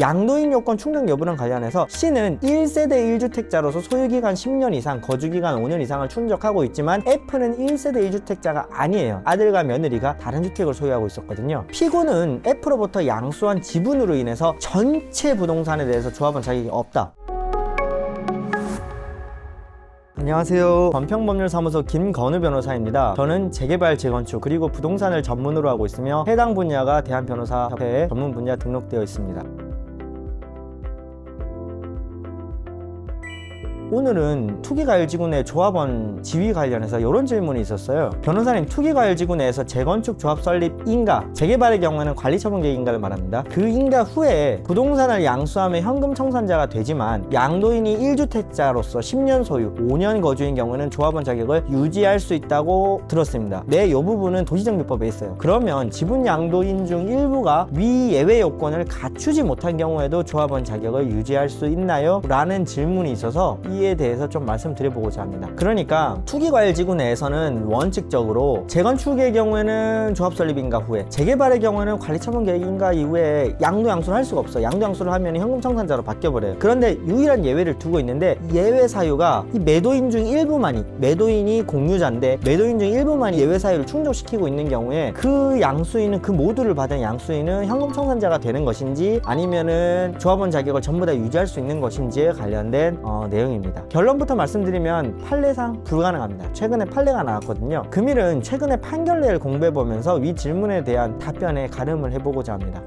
양도인 요건 충족 여부랑 관련해서 C는 1세대 1주택자로서 소유기간 10년 이상, 거주기간 5년 이상을 충족하고 있지만 F는 1세대 1주택자가 아니에요. 아들과 며느리가 다른 주택을 소유하고 있었거든요. P고는 F로부터 양수한 지분으로 인해서 전체 부동산에 대해서 조합원 자격이 없다. 안녕하세요. 건평법률사무소 김건우 변호사입니다. 저는 재개발, 재건축, 그리고 부동산을 전문으로 하고 있으며 해당 분야가 대한변호사협회에 전문 분야 등록되어 있습니다. 오늘은 투기가일지구내 조합원 지위 관련해서 이런 질문이 있었어요. 변호사님, 투기가일지구 내에서 재건축 조합 설립 인가, 재개발의 경우에는 관리처분 계획 인가를 말합니다. 그 인가 후에 부동산을 양수하면 현금 청산자가 되지만 양도인이 1주택자로서 10년 소유, 5년 거주인 경우는 조합원 자격을 유지할 수 있다고 들었습니다. 네, 이 부분은 도시정비법에 있어요. 그러면 지분 양도인 중 일부가 위 예외 요건을 갖추지 못한 경우에도 조합원 자격을 유지할 수 있나요? 라는 질문이 있어서 이에 대해서 좀 말씀드려보고자 합니다. 그러니까 투기과열지구 내에서는 원칙적으로 재건축의 경우에는 조합 설립 인가 후에 재개발의 경우에는 관리처분 계획 인가 이후에 양도 양수를 할 수가 없어. 양도 양수를 하면 현금 청산자로 바뀌어버려요. 그런데 유일한 예외를 두고 있는데 예외 사유가 이 매도인 중 일부만이 매도인이 공유자인데 매도인 중 일부만이 예외 사유를 충족시키고 있는 경우에 그 양수인은 그 모두를 받은 양수인은 현금 청산자가 되는 것인지 아니면은 조합원 자격을 전부 다 유지할 수 있는 것인지에 관련된 어, 내용입니다. 결론부터 말씀드리면 판례상 불가능합니다. 최근에 판례가 나왔거든요. 금일은 최근에 판결례를 공부해 보면서 위 질문에 대한 답변에 가름을 해보고자 합니다.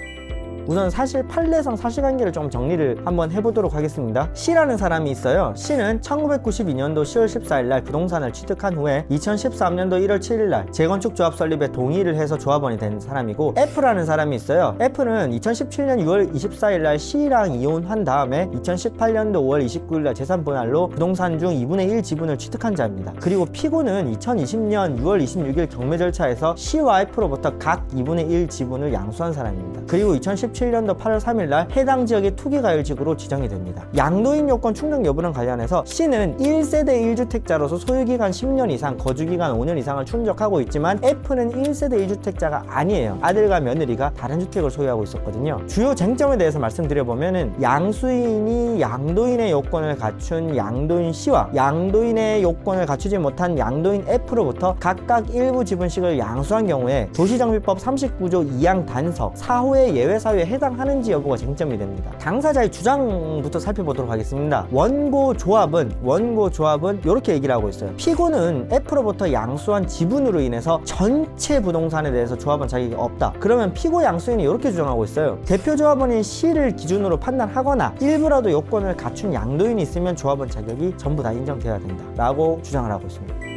우선 사실 판례상 사실관계를 좀 정리를 한번 해보도록 하겠습니다. C라는 사람이 있어요. C는 1992년도 10월 14일 날 부동산을 취득한 후에 2013년도 1월 7일 날 재건축 조합 설립에 동의를 해서 조합원이 된 사람이고 F라는 사람이 있어요. F는 2017년 6월 24일 날 C랑 이혼한 다음에 2018년도 5월 29일 날 재산 분할로 부동산 중 2분의 1 지분을 취득한 자입니다. 그리고 P고는 2020년 6월 26일 경매 절차에서 C와 F로부터 각 2분의 1 지분을 양수한 사람입니다. 그리고 2017년도 8월 3일 날 해당 지역의 투기가율직으로 지정이 됩니다. 양도인 요건 충족 여부랑 관련해서 C는 1세대 1주택자로서 소유기간 10년 이상, 거주기간 5년 이상을 충족하고 있지만 F는 1세대 1주택자가 아니에요. 아들과 며느리가 다른 주택을 소유하고 있었거든요. 주요 쟁점에 대해서 말씀드려보면은 양수인이 양도인의 요건을 갖춘 양도인 C와 양도인의 요건을 갖추지 못한 양도인 F로부터 각각 일부 지분씩을 양수한 경우에 도시정비법 39조 2항 단서 4호의 예외 사유 에 해당하는지 여부가 쟁점이 됩니다. 당사자의 주장부터 살펴보도록 하겠습니다. 원고 조합은 원고 조합은 이렇게 얘기를 하고 있어요. 피고는 F로부터 양수한 지분으로 인해서 전체 부동산에 대해서 조합원 자격이 없다. 그러면 피고 양수인이 이렇게 주장하고 있어요. 대표 조합원인 C를 기준으로 판단하거나 일부라도 요건을 갖춘 양도인이 있으면 조합원 자격이 전부 다 인정돼야 된다. 라고 주장을 하고 있습니다.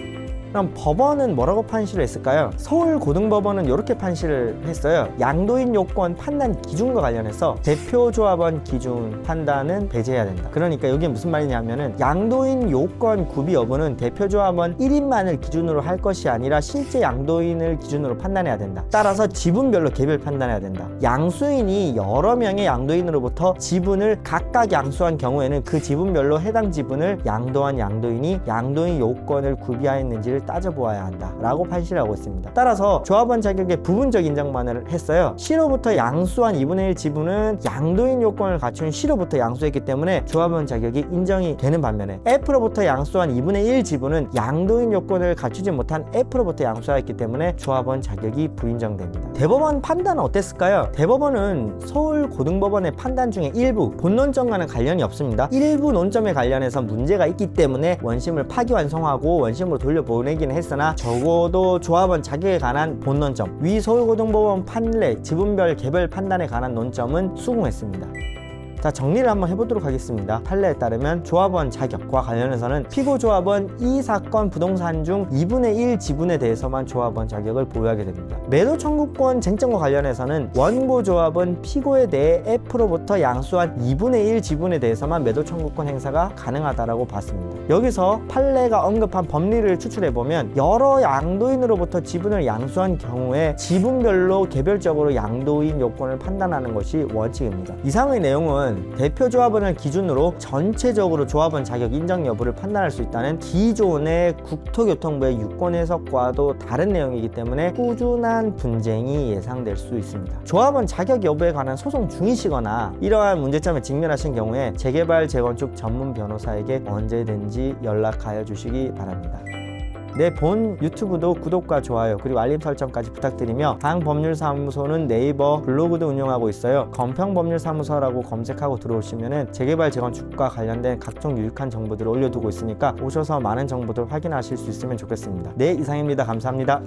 그럼 법원은 뭐라고 판시를 했을까요? 서울고등법원은 이렇게 판시를 했어요. 양도인 요건 판단 기준과 관련해서 대표조합원 기준 판단은 배제해야 된다. 그러니까 이게 무슨 말이냐면은 양도인 요건 구비 여부는 대표조합원 1인만을 기준으로 할 것이 아니라 실제 양도인을 기준으로 판단해야 된다. 따라서 지분별로 개별 판단해야 된다. 양수인이 여러 명의 양도인으로부터 지분을 각각 양수한 경우에는 그 지분별로 해당 지분을 양도한 양도인이 양도인 요건을 구비하였는지를 따져보아야 한다 라고 판시를 하고 있습니다. 따라서 조합원 자격의 부분적 인정만을 했어요. C로부터 양수한 2분의 1 지분은 양도인 요건을 갖춘 C로부터 양수했기 때문에 조합원 자격이 인정이 되는 반면에 F로부터 양수한 2분의 1 지분은 양도인 요건을 갖추지 못한 F로부터 양수하였기 때문에 조합원 자격이 불인정됩니다. 대법원 판단은 어땠을까요? 대법원은 서울 고등법원의 판단 중에 일부 본론점과는 관련이 없습니다. 일부 논점에 관련해서 문제가 있기 때문에 원심을 파기완성하고 원심으로 돌려보내 보내긴 했으나 적어도 조합원 자격에 관한 본논점 위 서울고등법원 판례 지분별 개별 판단에 관한 논점은 수긍했습니다. 자 정리를 한번 해보도록 하겠습니다. 판례에 따르면 조합원 자격과 관련해서는 피고 조합원 이 사건 부동산 중 2분의 1 지분에 대해서만 조합원 자격을 보유하게 됩니다. 매도 청구권 쟁점과 관련해서는 원고 조합은 피고에 대해 F로부터 양수한 2분의 1 지분에 대해서만 매도 청구권 행사가 가능하다라고 봤습니다. 여기서 판례가 언급한 법리를 추출해 보면 여러 양도인으로부터 지분을 양수한 경우에 지분별로 개별적으로 양도인 요건을 판단하는 것이 원칙입니다. 이상의 내용은 조합원은 대표 조합원을 기준으로 전체적으로 조합원 자격 인정 여부를 판단할 수 있다는 기존의 국토교통부의 유권 해석과도 다른 내용이기 때문에 꾸준한 분쟁이 예상될 수 있습니다. 조합원 자격 여부에 관한 소송 중이시거나 이러한 문제점에 직면하신 경우에 재개발 재건축 전문 변호사에게 언제든지 연락하여 주시기 바랍니다. 내 본 유튜브도 구독과 좋아요 그리고 알림 설정까지 부탁드리며 당 법률사무소는 네이버 블로그도 운영하고 있어요. 건평법률사무소라고 검색하고 들어오시면 재개발 재건축과 관련된 각종 유익한 정보들을 올려두고 있으니까 오셔서 많은 정보들 확인하실 수 있으면 좋겠습니다. 네 이상입니다. 감사합니다